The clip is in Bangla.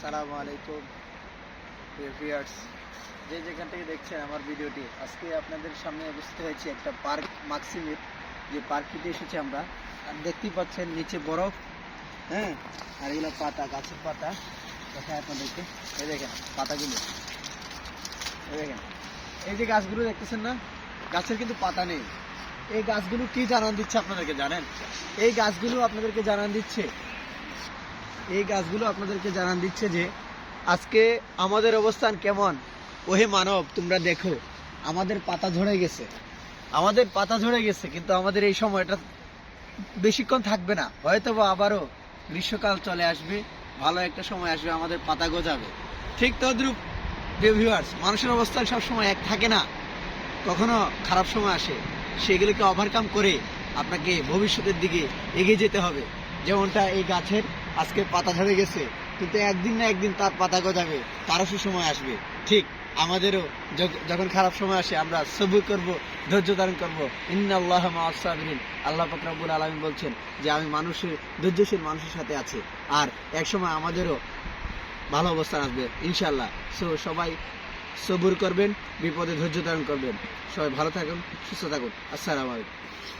আসসালামু আলাইকুম ভিউয়ার্স যে যেখান থেকে দেখছেন আমার ভিডিওটি, আজকে আপনাদের সামনে উপস্থিত হয়েছে একটা পার্ক, মাক্সিমের, যে পার্কটিতে এসেছি আমরা। আর দেখতেই পাচ্ছেন নিচে বরফ হ্যাঁ? আর এগুলো পাতা, গাছের পাতা। দেখায় আপনাদেরকে। এই দেখেন পাতাগুলো। এই দেখেন। এই যে গাছগুলো দেখতেছেন না, গাছের কিন্তু পাতা নেই। এই গাছগুলো কি জানান দিচ্ছে আপনাদেরকে জানেন? এই গাছগুলো আপনাদেরকে জানান দিচ্ছে এই গাছগুলো আপনাদেরকে জানান দিচ্ছে যে আজকে আমাদের অবস্থান কেমন? ওহে মানব, তোমরা দেখো, আমাদের পাতা ঝরে গেছে। আমাদের পাতা ঝরে গেছে, কিন্তু আমাদের এই সময়টা বেশিক্ষণ থাকবে না। হয়তো বা আবারও গ্রীষ্মকাল চলে আসবে, ভালো একটা সময় আসবে, আমাদের পাতা গজাবে। ঠিক তদ্রুপ ভিউয়ার্স মানুষের অবস্থান সবসময় এক থাকে না। কখনো খারাপ সময় আসে, সেগুলোকে ওভারকাম করে আপনাকে ভবিষ্যতের দিকে এগিয়ে যেতে হবে। যেমনটা এই গাছের আজকে পাতা ঝরে গেছে, কিন্তু একদিন না একদিন তার পাতা গজাবে, তারও সুসময় আসবে। ঠিক আমাদেরও যখ- যখন খারাপ সময় আসে, আমরা সবুর করব, ধৈর্য ধারণ করব। ইন্নাল্লাহ মাসাবিরিন আল্লাহ ফকরাবুল আলমিন বলছেন যে, আমি মানুষের, ধৈর্যশীল মানুষের সাথে আছি। আর এক সময় আমাদেরও ভালো অবস্থান আসবে ইনশাল্লাহ সো সবাই সবুর করবেন, বিপদে ধৈর্য ধারণ করবেন। সবাই ভালো থাকুন, সুস্থ থাকুন। আসসালামু আলাইকুম।